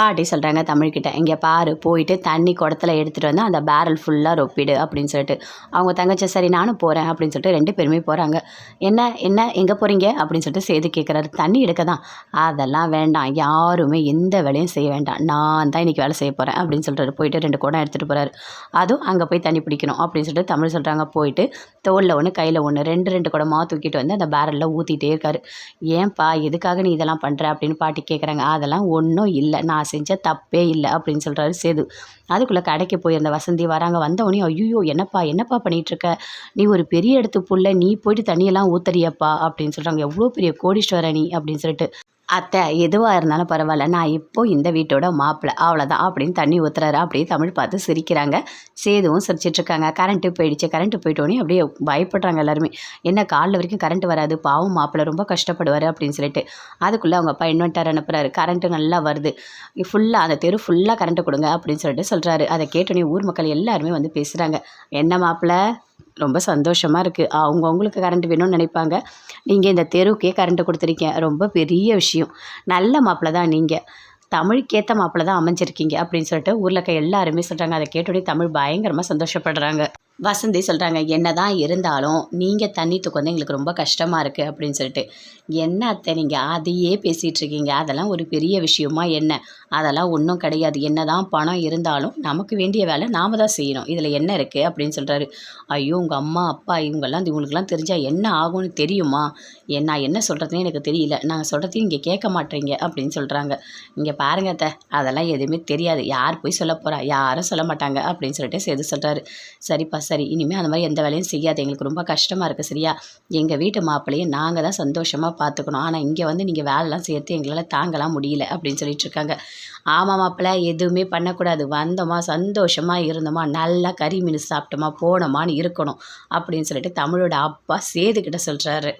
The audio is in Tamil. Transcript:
பாட்டி சொல்கிறாங்க தமிழ்கிட்ட. இங்கே பாரு போயிட்டு தண்ணி குடத்தில் எடுத்துகிட்டு வந்து அந்த பேரல் ஃபுல்லாக ரொப்பிடு அப்படின்னு சொல்லிட்டு. அவங்க தங்கச்சி சரி நானும் போகிறேன் அப்படின்னு சொல்லிட்டு ரெண்டு பேருமே போகிறாங்க என்ன என்ன எங்கே போகிறீங்க அப்படின்னு சொல்லிட்டு செய்து கேட்குறாரு தண்ணி எடுக்க தான். அதெல்லாம் வேண்டாம் யாருமே எந்த வேலையும் செய்ய வேண்டாம். நான் தான் இன்றைக்கி வேலை செய்ய போகிறேன் அப்படின்னு சொல்லிட்டு போயிட்டு ரெண்டு குடம் எடுத்துகிட்டு போகிறாரு அதுவும் அங்கே போய் தண்ணி பிடிக்கணும் அப்படின்னு சொல்லிட்டு தமிழ் சொல்கிறாங்க போயிட்டு தோளில் ஒன்று கையில் ஒன்று ரெண்டு ரெண்டு குடமாக தூக்கிட்டு வந்து அந்த பேரலில் ஊற்றிட்டே இருக்காரு. ஏன்பா எதுக்காக நீ இதெல்லாம் பண்ணுற அப்படின்னு பாட்டி கேட்குறாங்க அதெல்லாம் ஒன்றும் இல்லை. நான் செஞ்ச தப்பே இல்லை அப்படின்னு சொல்கிறாரு சேது. அதுக்குள்ளே கடைக்கு போயிருந்த வசந்தி வராங்க. வந்தவொடனே ஐயோ என்னப்பா என்னப்பா பண்ணிட்டு இருக்க நீ ஒரு பெரிய இடத்து புள்ள நீ போயிட்டு தண்ணியெல்லாம் ஊத்துறியப்பா? அப்படின்னு சொல்கிறாங்க எவ்வளோ பெரிய கோடீஸ்வரணி அப்படின்னு சொல்லிட்டு அத்தை எதுவாக இருந்தாலும் பரவாயில்ல. நான் இப்போ இந்த வீட்டோட மாப்பிள்ளை அவ்வளோதான் அப்படின்னு தண்ணி ஊற்றுறாரு அப்படியே தமிழ் பார்த்து சிரிக்கிறாங்க. சேதுவும் சிரிச்சிட்ருக்காங்க. கரண்ட்டு போயிடுச்சு கரண்ட்டு போயிட்டோன்னே அப்படியே பயப்படுறாங்க எல்லாருமே. என்ன காலைல வரைக்கும் கரண்ட் வராது. பாவம் மாப்பிள்ளை ரொம்ப கஷ்டப்படுவார் அப்படின்னு சொல்லிட்டு. அதுக்குள்ளே அவங்க அப்பா இன்வெர்ட்டர் அனுப்புகிறாரு கரண்ட்டு நல்லா வருது. ஃபுல்லாக அந்த தெரு ஃபுல்லாக கரண்ட்டு கொடுங்க அப்படின்னு சொல்லிட்டு சொல்கிறாரு அதை கேட்டோன்னே ஊர் மக்கள் எல்லாருமே வந்து பேசுகிறாங்க என்ன மாப்பிள்ளை ரொம்ப சந்தோஷமாக இருக்குது அவங்கவுங்களுக்கு கரண்ட் வேணும்னு நினைப்பாங்க. நீங்கள் இந்த தெருவுக்கே கரண்ட்டு கொடுத்துருக்கீங்க. ரொம்ப பெரிய விஷயம். நல்ல மாப்பிள்ள தான் நீங்கள் தமிழுக்கேற்ற மாப்பிள்ள தான் அமைஞ்சிருக்கீங்க அப்படின்னு சொல்லிட்டு ஊரில் இருக்க எல்லாருமே சொல்கிறாங்க அதை கேட்டோடனே தமிழ் பயங்கரமாக சந்தோஷப்படுறாங்க. வசந்தி சொல்கிறாங்க என்ன தான் இருந்தாலும் நீங்கள் தண்ணி தூக்கம் எங்களுக்கு ரொம்ப கஷ்டமாக இருக்குது அப்படின்னு சொல்லிட்டு. என்ன அத்தை நீங்கள் அதையே பேசிகிட்டு இருக்கீங்க? அதெல்லாம் ஒரு பெரிய விஷயமா என்ன? அதெல்லாம் ஒன்றும் கிடையாது. என்ன தான் பணம் இருந்தாலும் நமக்கு வேண்டிய வேலை நாம் தான் செய்யணும். இதில் என்ன இருக்குது அப்படின்னு சொல்கிறாரு ஐயோ உங்கள் அம்மா அப்பா இவங்கெல்லாம் இவங்களுக்குலாம் தெரிஞ்சால் என்ன ஆகும்னு தெரியுமா? நான் என்ன சொல்கிறதுனே எனக்கு தெரியல. நாங்கள் சொல்கிறதையும் இங்கே கேட்க மாட்டேறீங்க அப்படின்னு சொல்கிறாங்க இங்கே பாருங்க அத்தை அதெல்லாம் எதுவுமே தெரியாது. யார் போய் சொல்ல போகிறா யாரும் சொல்ல மாட்டாங்க அப்படின்னு சொல்லிட்டு சேது சொல்கிறாரு சரிப்பா சரி இனிமேல் அந்த மாதிரி எந்த வேலையும் செய்யாது. எங்களுக்கு ரொம்ப கஷ்டமாக இருக்குது சரியா? எங்கள் வீட்டு மாப்பிள்ளையை நாங்கள் தான் சந்தோஷமாக பார்த்துக்கணும் ஆனால் இங்கே வந்து நீங்கள் வேலைலாம் சேர்த்து எங்களால் தாங்கலாம் முடியல அப்படின்னு சொல்லிட்டு இருக்காங்க. ஆமாம் மாப்பிள்ளை எதுவுமே பண்ணக்கூடாது. வந்தோமா சந்தோஷமாக இருந்தோமா நல்லா கறி மீன் சாப்பிட்டோமா போனோமான்னு இருக்கணும் அப்படின்னு சொல்லிட்டு தமிழோட அப்பா சேதுக்கிட்ட சொல்கிறாரு